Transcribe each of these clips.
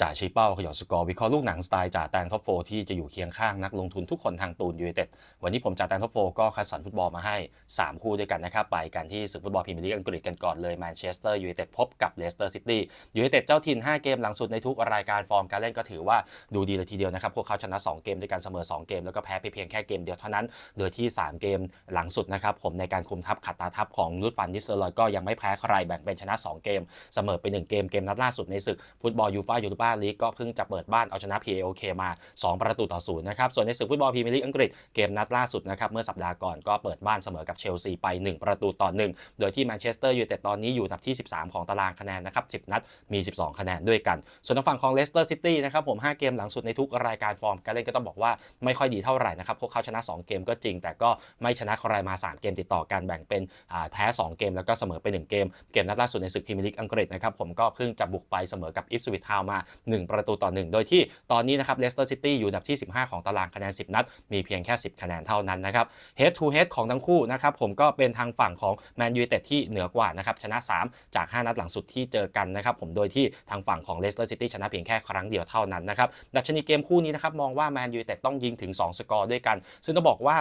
จ่าชี้เป้าขยอสกอร์วิเคราะห์ลูกหนังสไตล์จ่าแตงท็อปโฟที่จะอยู่เคียงข้างนักลงทุนทุกคนทางตูนยูไนเต็ดวันนี้ผมจ่าแตงท็อปโฟก็คัดสรรฟุตบอลมาให้ 3 คู่ด้วยกันนะครับ ไปกันที่ศึกฟุตบอลพรีเมียร์ลีกอังกฤษกันก่อนเลยแมนเชสเตอร์ยูไนเต็ดพบกับเลสเตอร์ซิตี้ยูไนเต็ดเจ้าถิ่น 5 เกมหลังสุดในทุกรายการฟอร์มการเล่นก็ถือว่าดูดีเลยทีเดียวนะครับพวกเขาชนะ 2 เกมด้วยกันเสมอ 2 เกมแล้วก็แพ้ไปเพียงแค่เกมเดียวเท่านั้น โดยที่ 3 เกมหลังสุดนะครับผมในการคุมทัพขัดตาทัพของลุดฟันนิสเตอร์ลอยก็ยังไม่แพ้ใครแบ่งเป็นชนะ 2 เกมเสมอไป 1 เกมเกมนัดล่าสุดในศึกฟุตบอลยูฟ่ายูโรปาลีกก็เพิ่งจะเปิดบ้านเอาชนะ PAOK มา 2 ประตูต่อศูนย์นะครับ ส่วนในศึกฟุตบอลพรีเมียร์ลีกอังกฤษเกมนัดล่าสุดนะครับ เมื่อสัปดาห์ก่อนก็เปิดบ้านเสมอกับเชลซีไป 1 ประตูต่อ 1 โดยที่แมนเชสเตอร์ยูไนเต็ดตอนนี้อยู่อันดับที่ 13 ของตารางคะแนนนะครับ 10 นัดมี 12 คะแนนด้วยกัน ส่วนทางฝั่งของเลสเตอร์ซิตี้นะครับผม 5 เกมหลังสุดในทุกรายการฟอร์มการเล่นก็ต้องบอกว่าไม่ค่อยดีเท่าไหร่นะครับพวกเขาชนะ 2 เกมก็จริง แต่ก็ไม่ชนะใครมา 3 เกมติดต่อกันแบ่งเป็นแพ้ 2 เกมแล้วก็เสมอไป 1 เกม เกมนัดล่าสุดในศึกพรีเมียร์ลีกอังกฤษนะครับผมก็เพิ่งจะบุกไปเสมอกับอิฟสวิททาวมา1 ประตูต่อ 1 โดยที่ตอนนี้นะครับเลสเตอร์ซิตี้อยู่อันดับที่ 15 ของตารางคะแนน 10 นัด มีเพียงแค่ 10 คะแนนเท่านั้นนะครับ head to head ของทั้งคู่นะครับผมก็เป็นทางฝั่งของแมนยูเต็ดที่เหนือกว่านะครับชนะ 3 จาก 5 นัดหลังสุดที่เจอกันนะครับผมโดยที่ทางฝั่งของเลสเตอร์ซิตี้ชนะเพียงแค่ครั้งเดียวเท่านั้นนะครับดัชนีเกมคู่นี้นะครับมองว่าแมนยูเต็ดต้องยิงถึง 2 สกอร์ด้วยกัน ซึ่งต้องบอกว่า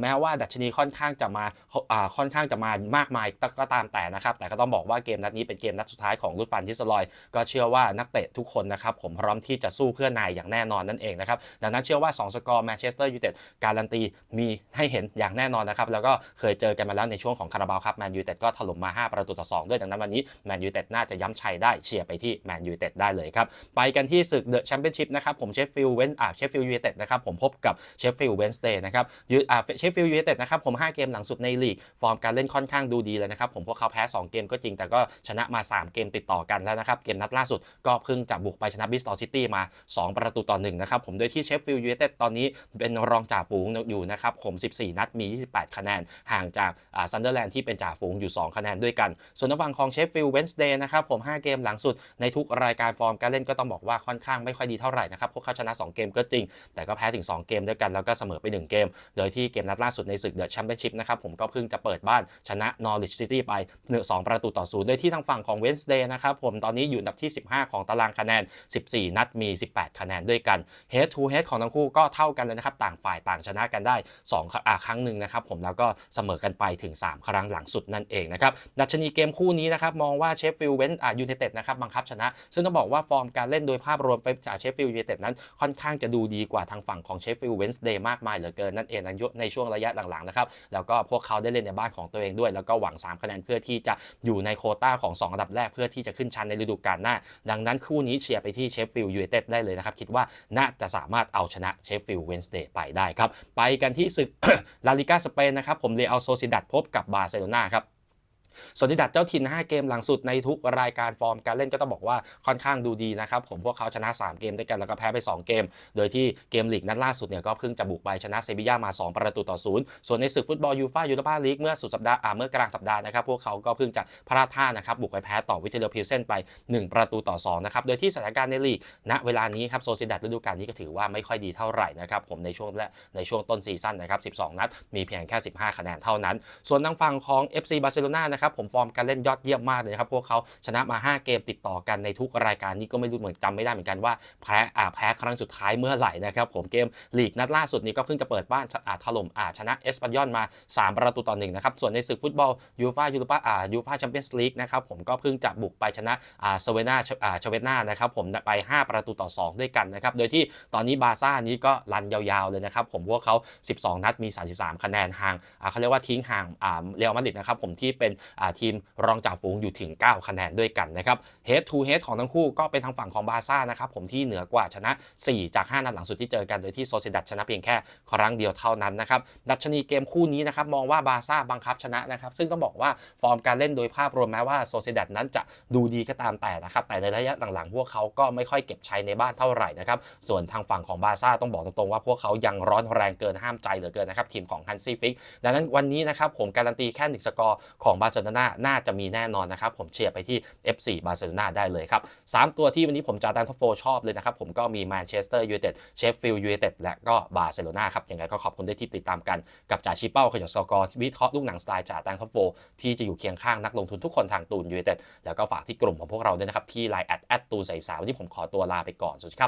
แม้ว่าดัชนีค่อนข้างจะมาค่อนข้างจะมามากมายก็ตามแต่นะครับแต่ก็ต้องบอกว่าเกมนัดนี้เป็นเกมนัดสุดท้ายของลุดฟันทิสลอย ก็เชื่อว่านักเตะทุกคนนะครับผมพร้อมที่จะสู้เพื่อนายอย่างแน่นอนนั่นเองนะครับดังนั้นเชื่อว่า 2 สกอร์แมนเชสเตอร์ยูไนเต็ดการันตีมีให้เห็นอย่างแน่นอนนะครับแล้วก็เคยเจอกันมาแล้วในช่วงของคาราบาวครับแมนยูไนเต็ดก็ถล่มมา 5 ประตูต่อ 2 ด้วยดังนั้นวันนี้แมนยูไนเต็ดน่าจะย้ำชัยได้เชียร์ไปที่แมนยูไนเต็ดได้เลยครับไปกันที่ศึกเดอะแชมเปี้ยนชิพนะครับผมเชฟฟิลด์เวนอ่าเชฟฟิลด์ยูไนเต็ดนะครับผมพบกับเชฟฟิลด์เวนสเดย์นะครับยูอ่าเชฟฟิลด์ยูไนเต็ดนะครับผม5เกมหลังสุดในลีกฟอร์มการเล่นค่อนข้างดูดีเลยนะครับผมพวกเขาแพ้ 2 เกมก็จริงแต่ก็ชนะมา 3 เกมติดต่อกันแล้วนะครับเกมนัดล่าสุดก็เพิ่งจะบุกไปชนะบิสตอร์ซิตี้มา 2 ประตูต่อ1นะครับผมโดยที่เชฟฟิลด์ยูไนเต็ดตอนนี้เป็นรองจ่าฝูงอยู่นะครับผม 14 นัดมี 28 คะแนน ห่างจากซันเดอร์แลนด์ที่เป็นจ่าฝูงอยู่ 2 คะแนนด้วยกัน ส่วนทางฝั่งของเชฟฟิลด์เวนสเดย์นะครับผม 5 เกมหลังสุดในทุกรายการฟอร์มการเล่นก็ต้องบอกว่าค่อนข้างไม่ค่อยดีเท่าไหร่นะครับพวกเขาชนะ 2 เกมก็จริง แต่ก็แพ้ถึง 2 เกมด้วยกันแล้วก็เสมอไป 1 เกม โดยที่เกมนัดล่าสุดในศึกเดอะแชมเปี้ยนชิพนะครับผมก็เพิ่งจะเปิดบ้านชนะนอริชซิตี้ไปเนือ2ประตูต่อศูนย์โดยที่ทางฝั่งของเวนสเดย์นะครับผมตอนนี้อยู่อันดับที่ 15 ของตารางคะแนน14 นัดมี 18 คะแนนด้วยกัน head to head ของทั้งคู่ก็เท่ากันเลยนะครับ ต่างฝ่ายต่างชนะกันได้2ครั้งอ่าครั้งหนึ่งนะครับผมแล้วก็เสมอกันไปถึง 3 ครั้งหลังสุดนั่นเองนะครับดัชนีเกมคู่นี้นะครับมองว่าเชฟฟิลด์เวนอ่ายูไนเต็ดนะครับบังคับชนะ ซึ่งต้องบอกว่าฟอร์มการเล่นโดยภาพรวมไปจากเชฟฟิลด์ยูไนเต็ดนั้นค่อนข้างจะดูดีกว่าทางฝั่งของเชฟฟิลด์เวนส์เดย์มากมายเหลือเกินนั่นเองในช่วงระยะหลังๆนะครับแล้วก็พวกเขาได้เล่นในบ้านของตัวเองด้วย แล้วก็หวัง 3 คะแนนเพื่อที่จะอยู่ในโคต้าของ 2 อันดับแรกเพื่อที่จะขึ้นชั้นในฤดูกาลหน้า ดังนั้นคู่นี้เชียร์ไปที่เชฟฟิลด์ยูไนเต็ดได้เลยนะครับ คิดว่าน่าจะสามารถเอาชนะเชฟฟิลด์เวนสเดย์ไปได้ครับ ไปกันที่ศึกลาลิกาสเปนนะครับผมเรอัลโซซิดัดพบกับบาร์เซโลนาครับ ส่วนที่ดัดเจ้าถิ่น 5 เกมหลังสุดในทุกรายการฟอร์มการเล่นก็ต้องบอกว่าค่อนข้างดูดีนะครับผมพวกเขาชนะ 3 เกมด้วยกันแล้วก็แพ้ไป 2 เกม โดยที่เกมลีกนัดล่าสุดเนี่ยก็เพิ่งจะบุกไปชนะเซบีย่ามา 2 ประตูต่อศูนย์ส่วนในศึกฟุตบอลยูฟ่ายูโรปาลีกเมื่อสุดสัปดาห์อ่าเมื่อกลางสัปดาห์นะครับพวกเขาก็เพิ่งจะพลาดท่านะครับบุกไปแพ้ต่อวิเทเลพิลเซนไป 1 ประตูต่อ2นะครับโดยที่สถานการณ์ในลีกณเวลานี้ครับโซซิดัดฤดูกาลนี้ก็ถือว่าไม่ค่อยดีเท่าไหร่นะครับผมในช่วงแรกในช่วงต้นซีซั่นนะครับ12 นัดมีเพียงแค่ 15 คะแนนเท่านั้น ส่วนทางฝั่งของ FC บาร์เซโลนานะครับผมฟอร์มการเล่นยอดเยี่ยมมากเลยครับพวกเขาชนะมา 5 เกมติดต่อกันในทุกรายการนี้ก็ไม่รู้เหมือนจำไม่ได้เหมือนกันว่าแพ้อ่าแพ้ครั้งสุดท้ายเมื่อไหร่นะครับผมเกมลีกนัดล่าสุดนี้ก็เพิ่งจะเปิดบ้านอาถล่มอาชนะเอสปันยอนมา 3 ประตูต่อหนึ่งนะครับส่วนในศึกฟุตบอลยูฟ่ายูโรปาอ่ายูฟ่าแชมเปี้ยนส์ลีกนะครับผมก็เพิ่งจะบุกไปชนะอ่าสเวนาอ่าชเวนานะครับผมไป 5 ประตูต่อ 2 ด้วยกันนะครับโดยที่ตอนนี้บาซ่านี้ก็รันยาวๆเลยนะครับผมพวกเขา 12 นัดมี 33 คะแนนห่างเขาเรียกว่าทิ้งห่างเรอัลมาดริดนะครับผมที่เป็นทีมรองจ่าฝูงอยู่ถึง 9 คะแนนด้วยกันนะครับ head to head ของทั้งคู่ก็เป็นทางฝั่งของบาร์ซ่านะครับผมที่เหนือกว่าชนะ 4 จาก 5 นัดหลังสุดที่เจอกันโดยที่โซเซดัดชนะเพียงแค่ครั้งเดียวเท่านั้นนะครับดัชนีเกมคู่นี้นะครับมองว่าบาร์ซ่าบังคับชนะนะครับซึ่งต้องบอกว่าฟอร์มการเล่นโดยภาพรวมแม้ว่าโซเซดัดนั้นจะดูดีก็ตามแต่นะครับแต่ในระยะหลังๆ พวกเขาก็ไม่ค่อยเก็บชัยในบ้านเท่าไหร่นะครับส่วนทางฝั่งของบาร์ซ่าต้องบอกตรงๆว่าพวกเขายังร้อนแรงเกินห้ามใจเหลือเกินนะครับทีมของฮันซี่ฟิกดังนั้นวันนี้นะครับผมการันตีแค่หนึ่งสกอร์ของบาร์เซโลนาน่าจะมีแน่นอนนะครับ ผมเชียร์ไปที่ F4 บาร์เซโลนาได้เลยครับ3ตัวที่วันนี้ผมจะตามท็อปโฟชอบเลยนะครับ ผมก็มีแมนเชสเตอร์ยูไนเต็ดเชฟฟิลด์ยูไนเต็ดและก็บาร์เซโลนาครับยังไงก็ขอบคุณด้วยที่ติดตามกันกับจ่าชีเป้าขยอดสกอร์วิเคราะห์ลูกหนังสไตล์จ่าแตงท็อปโฟที่จะอยู่เคียงข้างนักลงทุนทุกคนทางตูนยูไนเต็ดแล้วก็ฝากที่กลุ่มของพวกเราด้วยนะครับที่ไลน์แอดแอดตูนใส่สาววันนี้ผมขอตัวลาไปก่อนสวัสดีครับ